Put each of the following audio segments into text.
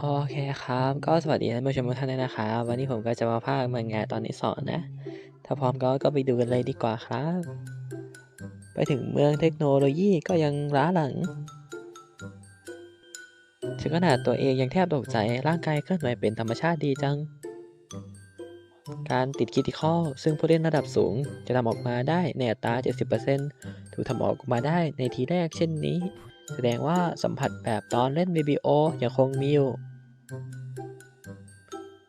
โอเคครับ ก็สวัสดีท่านผู้ชมทุกท่านด้วยนะครับ วันนี้ผมก็จะมาพากย์มังงะตอนที่สองนะ ถ้าพร้อมก็ก็ไปดูกันเลยดีกว่าครับ ไปถึงเมืองเทคโนโลยีก็ยังล้าหลัง ถึงขนาดตัวเองยังแทบตกใจร่างกายเคลื่อนไหวเป็นธรรมชาติดีจัง การติดคิติคอลซึ่งผู้เล่นระดับสูงจะทำออกมาได้ในอัตรา 70%ถูกทำออกมาได้ในทีแรกเช่นนี้ แสดงว่าสัมผัสแบบตอนเล่น BBO ยังคงมีอยู่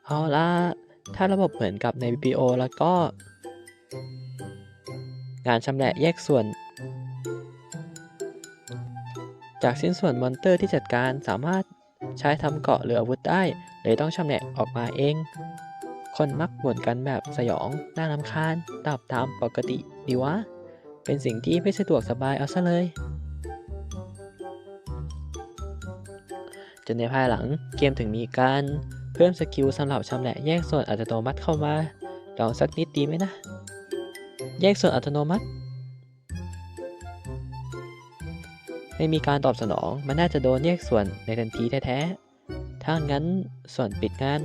เอาละถ้าระบบเหมือนกับใน BBO แล้วก็ งานชำแหละแยกส่วน จากชิ้นส่วนมอนเตอร์ที่จัดการสามารถใช้ทำเกาะหรืออาวุธได้เลยต้องชำแหละออกมาเอง คนมักบ่นกันแบบสยอง น่ารำคาญตอบตามปกติดีวะ เป็นสิ่งที่ไม่สะดวกสบายเอาซะเลย จนในภายหลังเกมถึงมีการเพิ่มสกิลสำหรับชำแหละแยกส่วนอัตโนมัติเข้ามาลองสักนิดดีไหมนะ แยกส่วนอัตโนมัติ ไม่มีการตอบสนอง มันน่าจะโดนแยกส่วนในทันทีแท้ๆ ถ้างั้นส่วนปิดงาน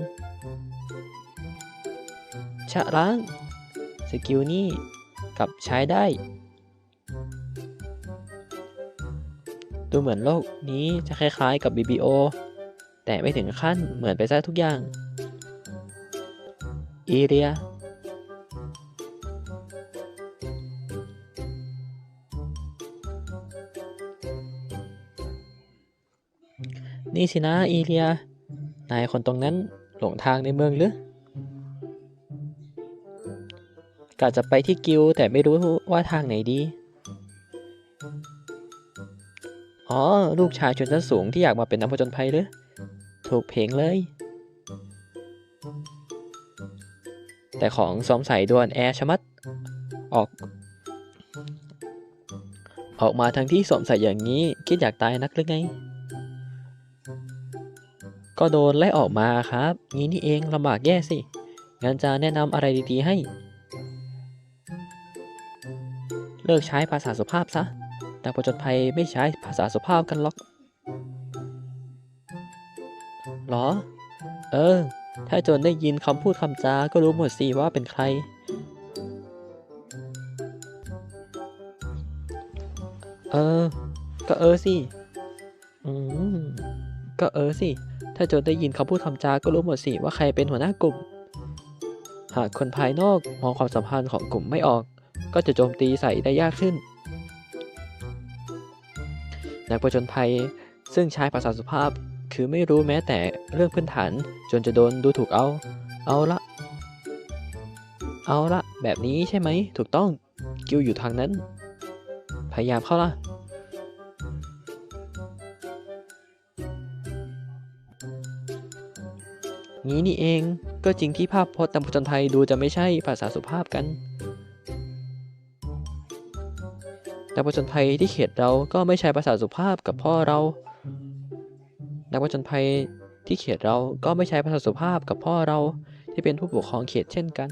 ชะล้าง สกิลนี้กลับใช้ได้ ดูเหมือนโลกนี้จะคล้ายๆกับ BBO แต่ไม่ถึงขั้นเหมือนไปซะทุกอย่าง อีเรีย นี่สินะอีเรีย นายคนตรงนั้นหลงทางในเมืองหรือกะจะไปที่กิลแต่ไม่รู้ว่าทางไหนดี อ๋อ ลูกชายชนชั้นสูงที่อยากมาเป็นนักผจญภัยหรือ ถูกเพลงเลย แต่ของสมใส่ดวนแอร์ชะมัด ออก ออกมาทั้งที่สวมใส่อย่างนี้ คิดอยากตายนักหรือไง ก็โดนไล่ออกมาครับ งี้นี่เองลำบากแย่สิ งั้นจะแนะนำอะไรดีๆให้ เลิกใช้ภาษาสุภาพซะ แต่ผจญภัยไม่ใช้ภาษาสุภาพกันหรอก หรอ เออ ถ้าโจนได้ยินคำพูดคำจาก็รู้หมดสิว่าเป็นใคร เออ ก็เออสิ อืม ก็เออสิ ถ้าโจนได้ยินคำพูดคำจาก็รู้หมดสิว่าใครเป็นหัวหน้ากลุ่ม หากคนภายนอกมองความสัมพันธ์ของกลุ่มไม่ออก ก็จะโจมตีใส่ได้ยากขึ้น นักผจญภัย ซึ่งใช้ภาษาสุภาพ คือไม่รู้แม้แต่เรื่องพื้นฐาน จนจะโดนดูถูกเอา เอาละ เอาละ แบบนี้ใช่ไหม ถูกต้อง กิวอยู่ทางนั้น พยายามเข้าละงี้นี่เอง ก็จริงที่ภาพพจน์ตามผจญภัยดูจะไม่ใช่ภาษาสุภาพกัน นักผจญภัยที่เขตเราก็ไม่ใช้ภาษาสุภาพกับพ่อเรา นักผจญภัยที่เขตเราก็ไม่ใช้ภาษาสุภาพกับพ่อเราที่เป็นผู้ปกครองเขตเช่นกัน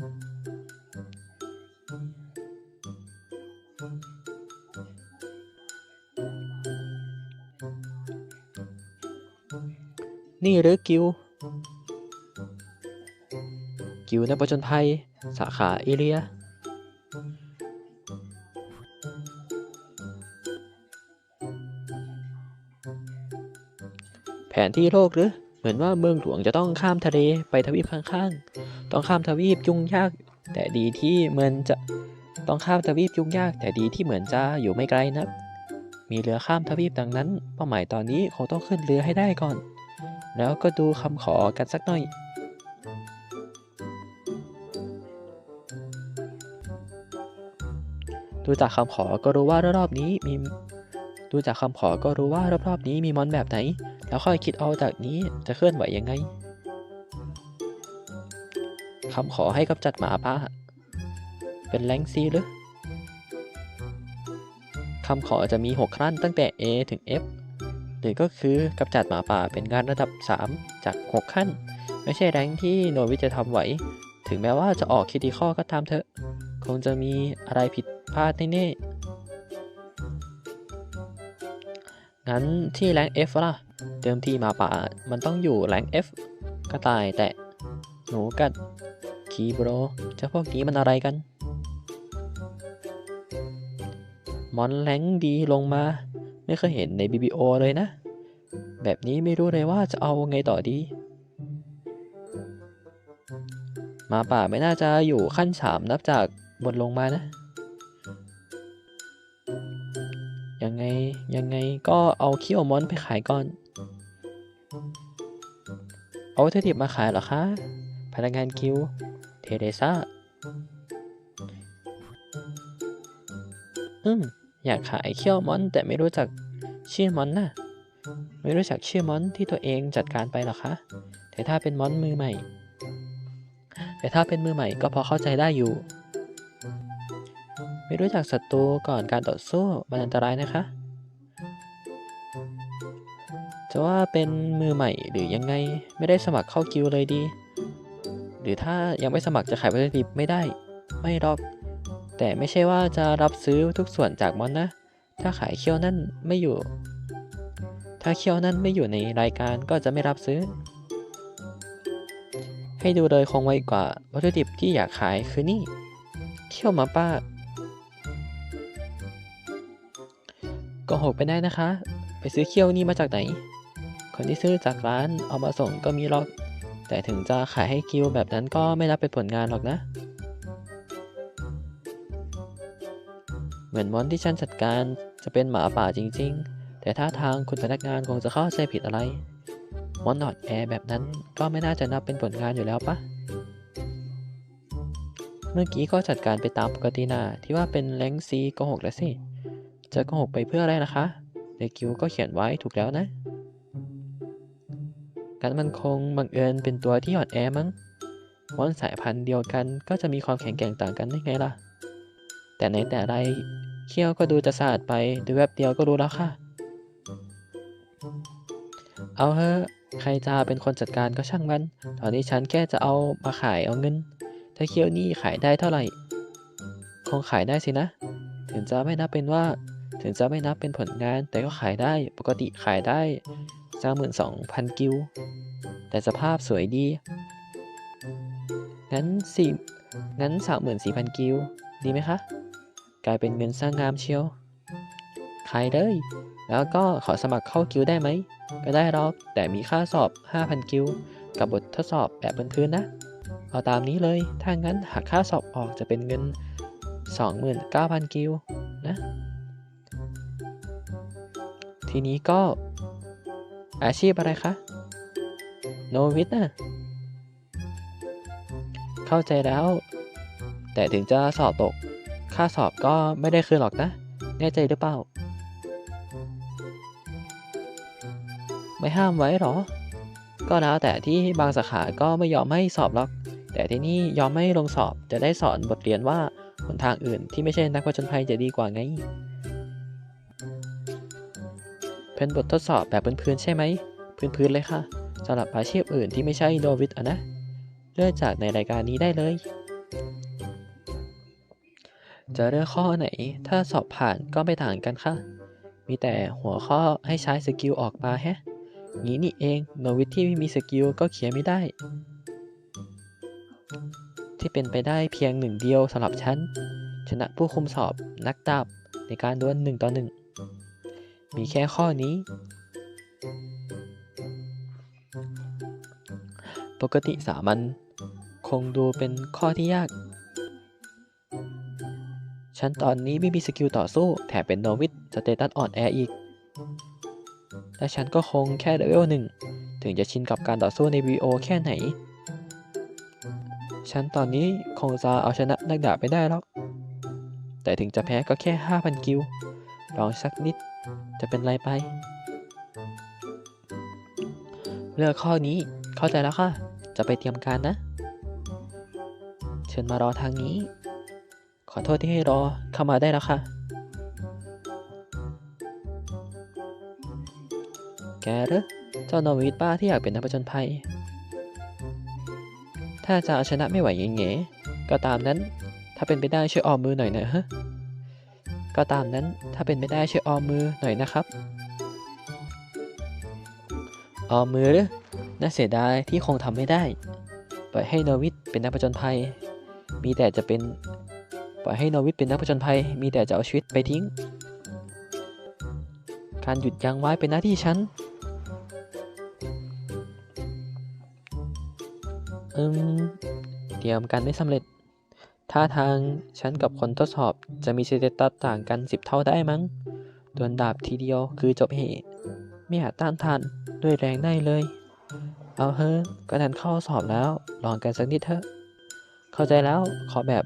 นี่หรือกิว กิวนักผจญภัย สาขาเอเรีย นที่โลกหรือ เหมือนว่าเมืองหลวงจะต้องข้ามทะเลไปทวีปข้างๆ ต้องข้ามทวีปยุ่งยาก แต่ดีที่เหมือนจะต้องข้ามทวีปยุ่งยาก แต่ดีที่เหมือนจะอยู่ไม่ไกลนัก มีเรือข้ามทวีปดังนั้น เป้าหมายตอนนี้คงต้องขึ้นเรือให้ได้ก่อน แล้วก็ดูคำขอกันสักหน่อยดูจากคำขอก็รู้ว่ารอบนี้มี ดูจากคำขอก็รู้ว่ารอบๆนี้มีมอนแบบไหน แล้วค่อยคิดเอาจากนี้จะเคลื่อนไหวยังไงคำขอให้กำจัดหมาป่า เป็นแรงซีหรือคำขอจะมี 6 ขั้นตั้งแต่ A ถึง F หรือก็คือกำจัดหมาป่าเป็นงานระดับ 3 จาก 6 ขั้น ไม่ใช่แรงที่โนวิจะทำไหว ถึงแม้ว่าจะออกคิดดีข้อก็ตามเถอะ คงจะมีอะไรผิดพลาดแน่ๆ งั้นที่แรง F ล่ะ เดิมทีหมาป่ามันต้องอยู่แรง F กระต่ายแตะหนูกัดคีโบรเจ้าพวกนี้มันอะไรกัน มอนแรงดีลงมา ไม่เคยเห็นใน BBO เลยนะ แบบนี้ไม่รู้เลยว่าจะเอาไงต่อดี มาป่าไม่น่าจะอยู่ขั้นสามนับจากบนลงมานะ ยังไงยังไงก็เอาเขี้ยวมอนไปขายก่อน เอาวัตถุดิบมาขายเหรอคะ พนักงานคิว เทเรซ่า อืม อยากขายเขี้ยวมอนแต่ไม่รู้จักชื่อมอนน่ะ ไม่รู้จักชื่อมอนที่ตัวเองจัดการไปหรอคะ แต่ถ้าเป็นมอนมือใหม่ แต่ถ้าเป็นมือใหม่ก็พอเข้าใจได้อยู่ ไม่รู้จักศัตรูก่อนการต่อสู้มันอันตรายนะคะ จะว่าเป็นมือใหม่หรือยังไงไม่ได้สมัครเข้ากิลด์เลยดี หรือถ้ายังไม่สมัครจะขายวัตถุดิบไม่ได้ ไม่หรอก แต่ไม่ใช่ว่าจะรับซื้อทุกส่วนจากมอนนะ ถ้าขายเคี้ยวนั่นไม่อยู่ ถ้าเคี้ยวนั่นไม่อยู่ในรายการก็จะไม่รับซื้อ ให้ดูเลยคงไว้กว่าวัตถุดิบที่อยากขายคือนี่เคี้ยวมาป้า ก็หกไปได้นะคะ ไปซื้อเคี้ยวนี่มาจากไหน คนที่ซื้อจากร้านเอามาส่งก็มีหรอก แต่ถึงจะขายให้กิลด์แบบนั้นก็ไม่รับเป็นผลงานหรอกนะ เหมือนมอนที่ฉันจัดการจะเป็นหมาป่าจริง ๆ แต่ท่าทางคุณพนักงานคงจะเข้าใจผิดอะไร มอนนอดแอร์แบบนั้นก็ไม่น่าจะนับเป็นผลงานอยู่แล้วปะเมื่อกี้ก็จัดการไปตามปกตินาที่ว่าเป็นแรงซีโกหกแล้วสิ จะโกหกไปเพื่ออะไรนะคะ ในกิวก็เขียนไว้ถูกแล้วนะกันมันคงบังเอิญเป็นตัวที่อ่อนแอมั้งมอนสายพันธุ์เดียวกันก็จะมีความแข็งแกร่งต่างกันได้ไงล่ะ แต่ในแต่ไรเขี้ยวก็ดูจะสะอาดไปดูแวบเดียวก็รู้แล้วค่ะ เอาเถอะใครจะเป็นคนจัดการก็ช่างมัน ตอนนี้ฉันแค่จะเอามาขายเอาเงิน ถ้าเคี้ยวนี่ขายได้เท่าไหร่ คงขายได้สินะ ถึงจะไม่นับเป็นว่า ถึงจะไม่นับเป็นผลงานแต่ก็ขายได้ปกติขายได้สามหมื่นสองพันกิลแต่สภาพสวยดี งั้นสี่งั้นสามหมื่นสี่พันกิลดีไหมคะ กลายเป็นเงินสร้างงามเชียว ขายเลย แล้วก็ขอสมัครเข้ากิลได้ไหม ก็ได้หรอก แต่มีค่าสอบ 5,000 กิลกับบททดสอบแบบพื้นๆนะ เอาตามนี้เลย ถ้างั้นหากค่าสอบออกจะเป็นเงิน 29,000 กิลนะ ทีนี้ก็ อาชีพอะไรคะ โนวิทนะเข้าใจแล้ว แต่ถึงจะสอบตก ค่าสอบก็ไม่ได้คืนหรอกนะ แน่ใจหรือเปล่า ไม่ห้ามไว้หรอ ก็แล้วแต่ที่บางสาขาก็ไม่ยอมให้สอบหรอก แต่ที่นี่ยอมไม่ลงสอบจะได้สอนบทเรียนว่าหนทางอื่นที่ไม่ใช่นักผจญภัยจะดีกว่าไง เป็นบททดสอบแบบพื้นๆใช่ไหม พื้นๆเลยค่ะสำหรับอาชีพอื่นที่ไม่ใช่โนวิทอะนะ เลือกจากในรายการนี้ได้เลย จะเลือกข้อไหน ถ้าสอบผ่านก็ไม่ต่างกันค่ะ มีแต่หัวข้อให้ใช้สกิลออกมาแฮะงี้นี่เองโนวิทที่ไม่มีสกิลก็เขียนไม่ได้ ที่เป็นไปได้เพียงหนึ่งเดียวสำหรับฉันชนะผู้คุมสอบนักดาบในการดวลหนึ่งต่อหนึ่ง มีแค่ข้อนี้ ปกติสามัญคงดูเป็นข้อที่ยาก ฉันตอนนี้ไม่มีสกิลต่อสู้ แถมเป็นโนวิทสเตตัสอ่อนแออีก และฉันก็คงแค่เลเวลหนึ่ง ถึงจะชินกับการต่อสู้ใน VO แค่ไหน ฉันตอนนี้คงจะเอาชนะนักดาบไม่ได้หรอก แต่ถึงจะแพ้ก็แค่ 5,000 กิล ลองสักนิด จะเป็นไรไป เลือกข้อนี้ เข้าใจแล้วค่ะ จะไปเตรียมการนะ เชิญมารอทางนี้ ขอโทษที่ให้รอ เข้ามาได้แล้วค่ะ แกเหรอเจ้าโนวิทบ้าที่อยากเป็นนักผจญภัย ถ้าจะเอาชนะไม่ไหวเงี้ยก็ตามนั้น ถ้าเป็นไปได้ช่วยออมมือหน่อยนะฮะ ก็ตามนั้นถ้าเป็นไปได้ช่วยออมมือหน่อยนะครับ ออมมือหรือน่าเสียดายที่คงทำไม่ได้ ปล่อยให้นวิทเป็นนักผจญภัย มีแต่จะเป็นปล่อยให้นวิทเป็นนักผจญภัย มีแต่จะเอาชีวิตไปทิ้ง การหยุดยั้งไว้เป็นหน้าที่ฉันอืมเตรียมการไม่สำเร็จ ท่าทางฉันกับคนทดสอบจะมีสเตตัสต่างกันสิบเท่าได้มั้งดวลดาบทีเดียวคือจบเหตุไม่อาจต้านทานด้วยแรงได้เลย เอาเฮ้ก็ดันเข้าสอบแล้ว ลองกันสักนิดเถอะ เข้าใจแล้วขอแบบ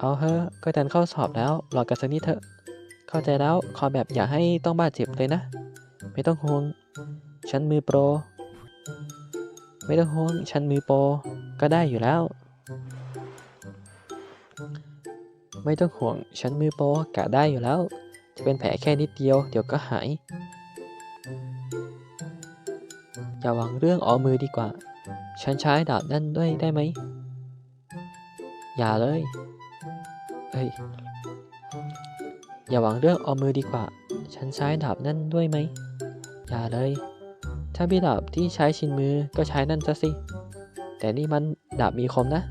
เอาเฮ้ก็ดันเข้าสอบแล้วลองกันสักนิดเถอะ เข้าใจแล้วขอแบบอย่าให้ต้องบาดเจ็บเลยนะ ไม่ต้องห่วง ฉันมือโปร ไม่ต้องห่วง ฉันมือโปร ก็ได้อยู่แล้ว ไม่ต้องห่วงฉันมือโปกะได้อยู่แล้ว จะเป็นแผลแค่นิดเดียวเดี๋ยวก็หาย อย่าหวังเรื่องออมือดีกว่า ฉันใช้ดาบนั่นด้วยได้ไหม อย่าเลย เอ้ย อย่าหวังเรื่องออมือดีกว่า ฉันใช้ดาบนั่นด้วยไหม อย่าเลย ถ้ามีดาบที่ใช้ชินมือก็ใช้นั่นซะสิ แต่นี่มันดาบมีคมนะ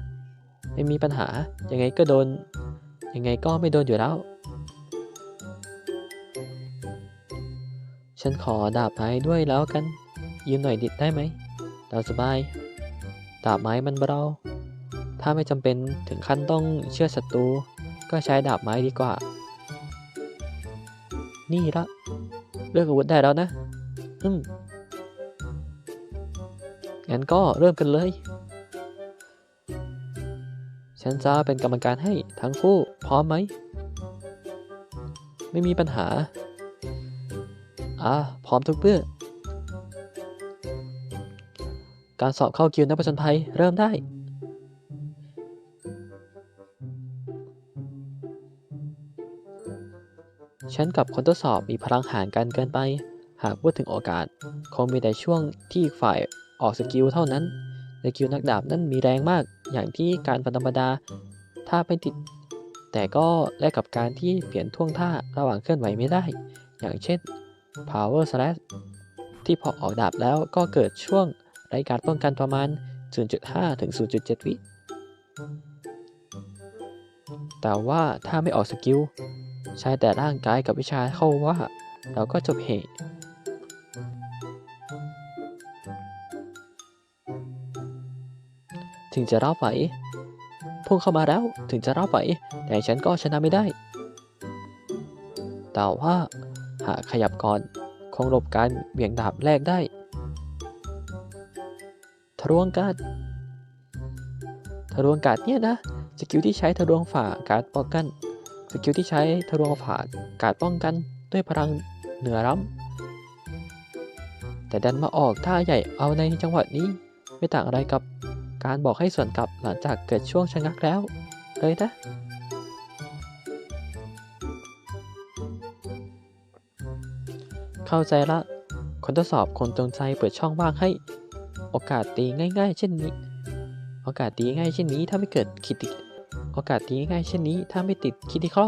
ไม่มีปัญหา ยังไงก็โดน ยังไงก็ไม่โดนอยู่แล้ว ฉันขอดาบไม้ด้วยแล้วกัน ยืมหน่อยดิดได้ไหมตาสบาย ดาบไม้มันเบา ถ้าไม่จำเป็นถึงขั้นต้องเชื่อศัตรู ก็ใช้ดาบไม้ดีกว่า นี่ละ เลือกอาวุธได้แล้วนะ อืมงั้นก็เริ่มกันเลย ฉันจะเป็นกรรมการให้ทั้งคู่พร้อมไหม ไม่มีปัญหา อ่า พร้อมทุกเมื่อ การสอบเข้ากิลด์นักผจญภัยเริ่มได้ ฉันกับคนทดสอบมีพลังห่างกันเกินไป หากพูดถึงโอกาส คงมีแต่ช่วงที่ฝ่ายออกสกิลเท่านั้นสกิลนักดาบนั้นมีแรงมาก อย่างที่การฟันธรรมดาถ้าไม่ติด แต่ก็แลกกับการที่เปลี่ยนท่วงท่าระหว่างเคลื่อนไหวไม่ได้ อย่างเช่น power slash ที่พอออกดาบแล้วก็เกิดช่วงไร้การป้องกันประมาณ 0.5 ถึง 0.7 วิ แต่ว่าถ้าไม่ออกสกิล ใช้แต่ร่างกายกับวิชาเข้าว่า เราก็จบเหตุ ถึงจะรับไหวพุ่งเข้ามาแล้วถึงจะรับไหวแต่ฉันก็ชนะไม่ได้ แต่ว่าหากขยับก่อน คงหลบการเบี่ยงดาบแรกได้ ทะลวงการทะลวงการเนี่ยนะสกิลที่ใช้ทะลวงฝ่าการป้องกันสกิลที่ใช้ทะลวงฝ่าการป้องกันด้วยพลังเหนือล้ำแต่ดันมาออกท่าใหญ่เอาในจังหวะนี้ไม่ต่างอะไรกับ การบอกให้ส่วนกลับหลังจากเกิดช่วงชะงักแล้ว เลยนะ เข้าใจละ คนทดสอบคนจงใจเปิดช่องว่างให้ โอกาสตีง่าย ๆ เช่นนี้ โอกาสตีง่ายเช่นนี้ถ้าไม่เกิดคิดโอกาสตีง่ายเช่นนี้ถ้าไม่ติดคิดที่เข้า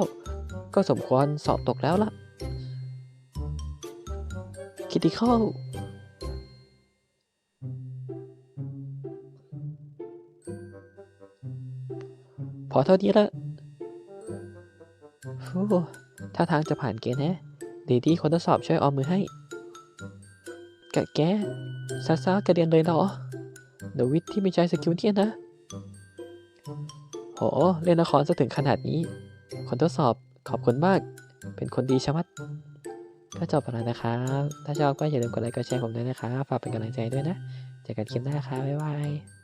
ก็สมควรสอบตกแล้วล่ะคิดที่เข้า พอเท่านี้ละฟูถ้าทางจะผ่านเกณฑ์แฮะดีที่คนทดสอบช่วยออมมือให้กะแกซาซากระเด็นเลยเหรอเดวิดที่ไม่ใช้สกิลเนี่ยนะ โห เล่นละครซะถึงขนาดนี้ คนทดสอบขอบคุณมาก เป็นคนดีชะมัด ก็จบไปแล้วนะครับ ถ้าชอบก็อย่าลืมกดไลค์กดแชร์ผมด้วยนะครับ ฝากเป็นกำลังใจด้วยนะ เจอกันคลิปหน้าครับบ๊ายบาย